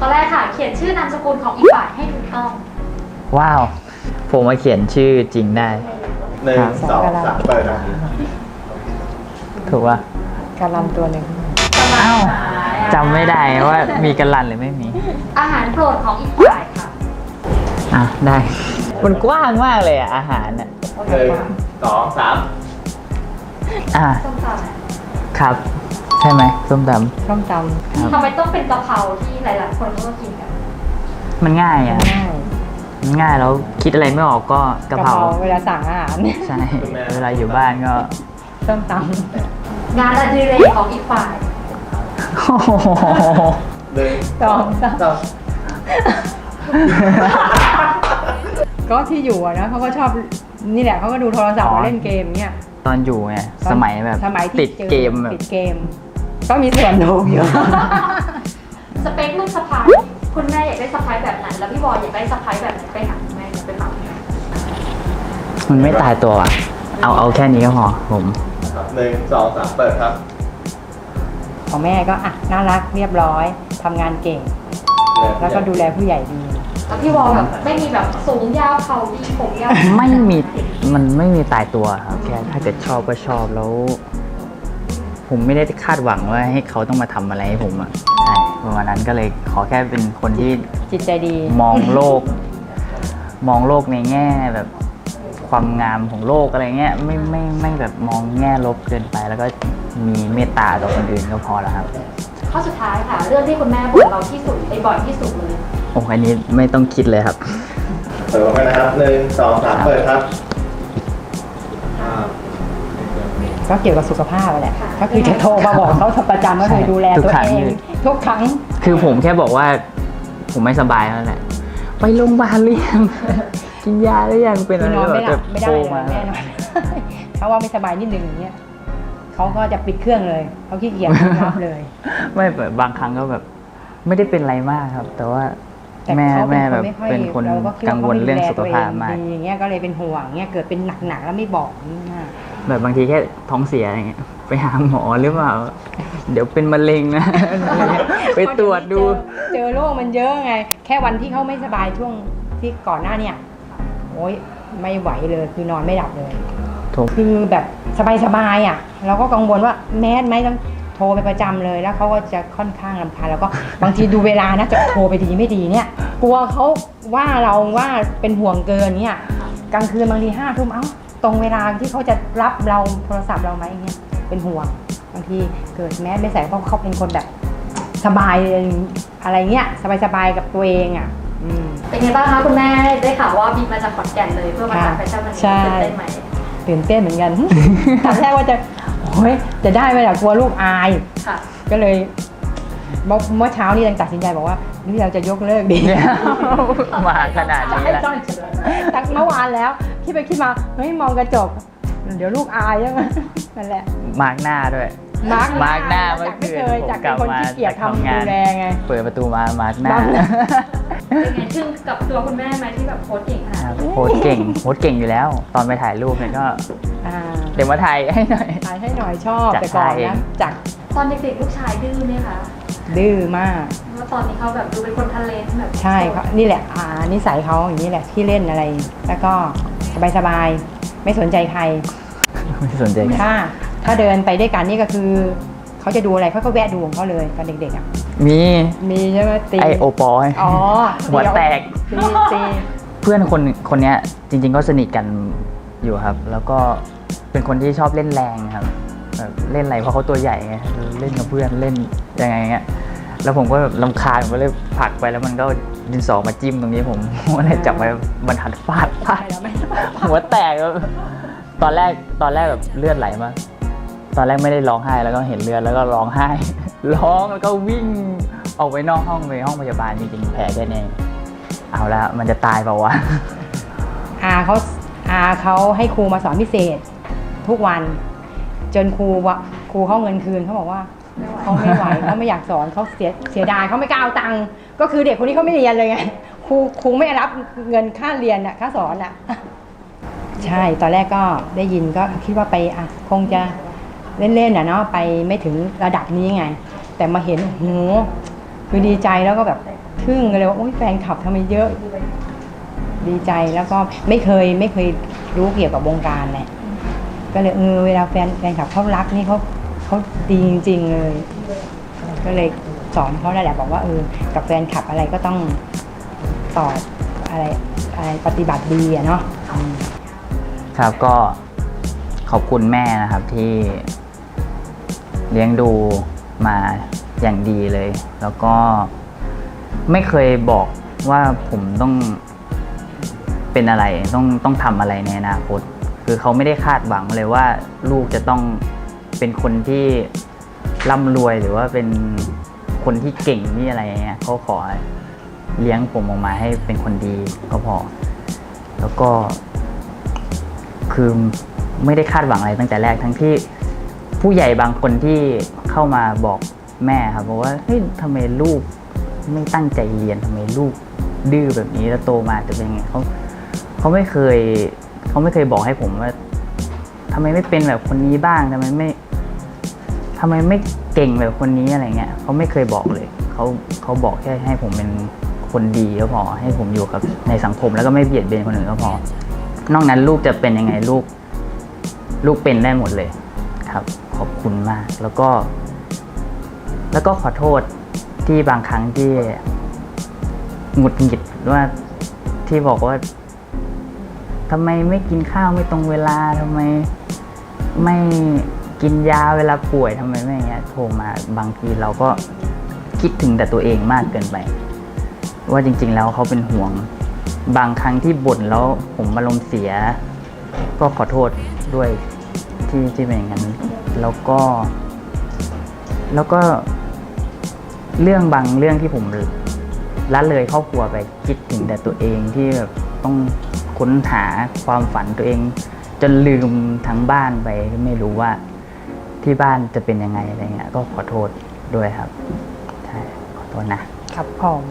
ตอนแรกค่ะ เขียนชื่อนามสกุลของอีกฝ่ายให้ถูกต้องว้าว ผมมาเขียนชื่อจริงได้ หนึ่งสองสามเปิดนะถูกป่ะการันตัวหนึ่งอ้าวจำไม่ได้ว่ามีกันลันหรือไม่มี อาหารโปรดของอีกฝ่ายค่ะ อะ ได้ มันกว้างมากเลยอะ อาหารอะหนึ่งสองสามอะส้มตครับ ใช่ไหมส้มตส้มตำทำไมต้องเป็นกะเพราที่หลายๆคนก็กินกันำมันง่ายอะำง่ายมันง่ายแล้วคิดอะไรไม่ออกก็กะเพราเวลาสั่งอาหารใช่เวลาอยู่บ้านก็ ส้มตงานอดิเรกของอีกฝ่ายโอ้โหหนึ่งำสองสามสามก็ที่อยู่อะนะเขาก็ชอบนี่แหละเขาก็ดูโทรศัพท์มาเล่นเกมเนี่ยตอนอยู่ไงสมัยแบบสมัยที่ติดจอเกมแบบติดเกม ก็มีส่วนดูอยู่ สเปคลูกสะพ้ายคุณแม่อยากได้สะพ้ายแบบไหน แล้วพี่บอยอยากได้สะพ้ายแบบไหนไปหาคุณแม่ไปถามมันไม่ตายตัวอะเอาเอาแค่นี้ก็พอผมหนึ่งสองสามเปิดครับของแม่ก็อะน่ารักเรียบร้อยทำงานเก่ง แล้วก็ดูแลผู้ใหญ่ดี แล้วพี่บอยแบบไม่มีแบบสูงยาวเข่าดีผมยาวไม่มีมันไม่มีตายตัวครับแค่ถ้าเกิดชอบก็ชอบแล้ว ผมไม่ได้คาดหวังว่าให้เขาต้องมาทำอะไรให้ผมอะใช่ประมาณนั้นก็เลยขอแค่เป็นคนที่จิตใจดี มองโลก มองโลกในแง่แบบความงามของโลกอะไรเงี้ยไม่ไม่ไม่แบบมองแง่ลบเกินไป แล้วก็มีเมตตาต่อคนอื่นก็พอแล้วครับ ข้อสุดท้ายค่ะ เรื่องที่คุณแม่บ่นเราที่สุดไอ้บ่อยที่สุดเลย โอ้อันนี้ไม่ต้องคิดเลยครับ เปิดไปนะครับหนึ่งสองสามเปิดครับ ก็เกี่ยวกับสุขภาพแหละก็คือจะโทรมาบอกเขาประจำก็คือดูแลทุกตัวครั้งเองเลยทุกครั้ง คือผมแค่บอกว่า ผมไม่สบายแล้วแหละไปโรงพยาบาลหรือยังกินยาหรือยังเป็นคือะไรอนอนไม่หลับแบบไม่ได้โทรเลยมาแม่นอนเขาว่าไม่สบายนิดนึงอย่างเงี้ยเขาก็จะปิดเครื่องเลยเขาขี้เกียจรับเลย ไม่แบบบางครั้งก็แบบ ไม่ได้เป็นอะไรมากครับ แต่ว่า แต่แม่เขาแม่แบบไม่ค่อยเป็นคนเราก็คิดกังวลขไม่เรื่องดูแสุขภาพมากตัวเองดีอย่างเงี้ยก็เลยเป็นห่วงเงี้ยเกิดเป็นหนักๆแล้วไม่บอกนี่มาก แบบบางทีแค่ท้องเสียอะไรเงี้ยไปหาหมอหรือเปล่า เดี๋ยวเป็นมะเร็งนะอะไรเงี้ยไปตรวจดู เจอเจอโรคมันเยอะไง แค่วันที่เขาไม่สบายช่วงที่ก่อนหน้าเนี่ย โอ้ยไม่ไหวเลยคือนอนไม่หลับเลย ถูก คือแบบสบายๆอะ เราก็กังวลว่าแมสไหมต้อง โทรไปประจำเลยแล้วเขาก็จะค่อนข้างรำคาญแล้วก็บางทีดูเวลานะจะโทรไปดีไม่ดีเนี่ย กลัวเขาว่าเราว่าเป็นห่วงเกินเนี่ยกลางคืนบางทีห้าทุ่มเอ้าตรงเวลาที่เขาจะรับเราโทรศัพท์เราไหมอย่างเงี้ยเป็นห่วงบางทีเกิดแมสไม่ใส่เพราะเขาเป็นคนแบบสบายอะไรเงี้ยสบายๆกับตัวเองอะอืมเป็นไงบ้างคะคุณแม่ได้ข่าวว่าบินมาจากขอนแก่นเลยเพื่อมาจัดแฟชั่นวันนี้ใช่ตื่นเต้นไหมตื่นเต้นเหมือนกันตอนแรกว่าจะ โอ้ยจะได้ไหมล่ะกลัวลูกอาย ค่ะ ก็เลยเมื่อเมื่อเช้านี่ยังตัดสินใจบอกว่านี่เราจะยกเลิกดีเนี่ยมาขนาดนี้แล้ว ตั้งเมื่อวานแล้วคิดไปคิดมาเฮ้ยมองกระจก เดี๋ยวลูกอายใช่ไหมนั่นแหละ มาร์กหน้าด้วย มาร์กมาร์กหน้าจากไม่เมื่อคืนเคยผมจากเป็นคนกลับมาที่เกียจจากทำทำงานดูแลไง เปิดประตูมามาร์กหน้ามาร์กหน้า เป็นไงทึ่งกับตัวคุณแม่ไหมที่แบบโพสต์เก่งขนาดครับนี้โพสต์เก่งโพสต์เก่งอยู่แล้ว ตอนไปถ่ายรูปเนี่ยก็อ่า เดี๋ยวมาถ่ายให้หน่อย ถ่ายให้หน่อยชอบจัดแต่ก่อนให้เองนะจากตอนเด็กๆลูกชายดื้อไหมคะดื้อมาก ว่าตอนนี้เขาแบบดูเป็นคนทะเลนแบบใช่เขานี่แหละอ่านิสัยเขาอย่างนี้แหละที่เล่นอะไร แล้วก็สบายๆไม่สนใจใคร ไม่สนใจกันถ้าถ้าเดินไปด้วยกันนี่ก็คือ เขาจะดูอะไรเขาก็แวะดูของเขาเลยตอนเด็กๆอะมีมีใช่ไหมตีไอโอปอย อ๋อหัวแตก ตีตี เพื่อนคนคนเนี้ยจริงๆก็สนิทกันอยู่ครับ แล้วก็ เป็นคนที่ชอบเล่นแรงครับแบบเล่นอะไรเพราะเขาตัวใหญ่ไงเล่นกับเพื่อนเล่นยังไงเงี้ยแล้วผมก็แบบลำคาญผมก็เลยผลักไปแล้วมันก็ดินสอมาจิ้มตรงนี้ผมผมก็เลยจับไปบรรทัดฟาดฟาดไม่หัวแตกแล้วตอนแรกตอนแรกแบบเลือดไหลมาตอนแรกไม่ได้ร้องไห้แล้วก็เห็นเลือดแล้วก็ร้องไห้ ร้องแล้วก็วิ่งออกไปนอกห้องไปห้องพยาบาลจริงๆแผลแค่นี้เอาละมันจะตายเปล่าวะอาเขาอาเขาให้ครูมาสอนพิเศษ ทุกวัน จนครูวะครูเขาเงินคืนเขาบอกว่าเขาไม่ไหวเขาไม่อยากสอนเขาเสียเสียดายเขาไม่กล้าเอาตังค์ก็คือเด็กคนนี้เขาไม่เรียนเลยไงครูครูไม่รับเงินค่าเรียนอะค่าสอนอะใช่ตอนแรกก็ได้ยินก็คิดว่าไปอะคงจะเล่นๆอะเนาะไปไม่ถึงระดับนี้ไง แต่มาเห็นโอ้โหคือดีใจแล้วก็แบบทึ่งเลยว่าโอ้ยแฟนคลับทำไมเยอะ ดีใจแล้วก็ไม่เคยไม่เคยรู้เกี่ยวกับวงการเลย ก็เลยเออเวลาแฟนแฟนคลับเขารักนี่เขาเขาดีจริง ๆเลย ก็เลยสอนเขาได้แหละบอกว่าเออกับแฟนคลับอะไรก็ต้องตอบอะไรอะไรปฏิบัติดีอะเนาะครับก็ขอบคุณแม่นะครับที่เลี้ยงดูมาอย่างดีเลย แล้วก็ไม่เคยบอกว่าผมต้องเป็นอะไรต้องต้องทำอะไรในอนาคต คือเขาไม่ได้คาดหวังเลยว่าลูกจะต้องเป็นคนที่ร่ำรวยหรือว่าเป็นคนที่เก่งที่อะไรเงี้ยเขาขอเลี้ยงผมออกมาให้เป็นคนดีก็พอ แล้วก็ คือไม่ได้คาดหวังอะไรตั้งแต่แรกทั้งที่ผู้ใหญ่บางคนที่เข้ามาบอกแม่ครับบอกว่าเฮ้ยทำไมลูกไม่ตั้งใจเรียนทำไมลูกดื้อแบบนี้แล้วโตมาจะเป็นยังไงเขาเขาไม่เคย เขาไม่เคยบอกให้ผมว่าทำไมไม่เป็นแบบคนนี้บ้างทำไมไม่ทำไมไม่เก่งแบบคนนี้อะไรเงี้ยเขาไม่เคยบอกเลยเขาเขาบอกแค่ให้ผมเป็นคนดีก็พอให้ผมอยู่กับในสังคมแล้วก็ไม่เบียดเบียนคนอื่นก็พอ นอกนั้นลูกจะเป็นยังไงลูก ลูกเป็นได้หมดเลยครับ ขอบคุณมากแล้วก็ แล้วก็ขอโทษที่บางครั้งที่หงุดหงิดว่าที่บอกว่า ทำไมไม่กินข้าวไม่ตรงเวลาทำไมไม่กินยาเวลาป่วยทำไมไม่อย่างเงี้ยโทรมาบางทีเราก็คิดถึงแต่ตัวเองมากเกินไป ว่าจริง ๆ แล้วเขาเป็นห่วง บางครั้งที่บ่นแล้วผมอารมณ์เสีย ก็ขอโทษด้วยที่ที่เป็นอย่างนั้น แล้วก็ แล้วก็เรื่องบางเรื่องที่ผมละเลยครอบครัวไปคิดถึงแต่ตัวเองที่แบบต้อง ค้นหาความฝันตัวเอง จนลืมทั้งบ้านไปไม่รู้ว่าที่บ้านจะเป็นยังไงอะไรเงี้ยก็ขอโทษด้วยครับใช่ขอโทษนะครับผม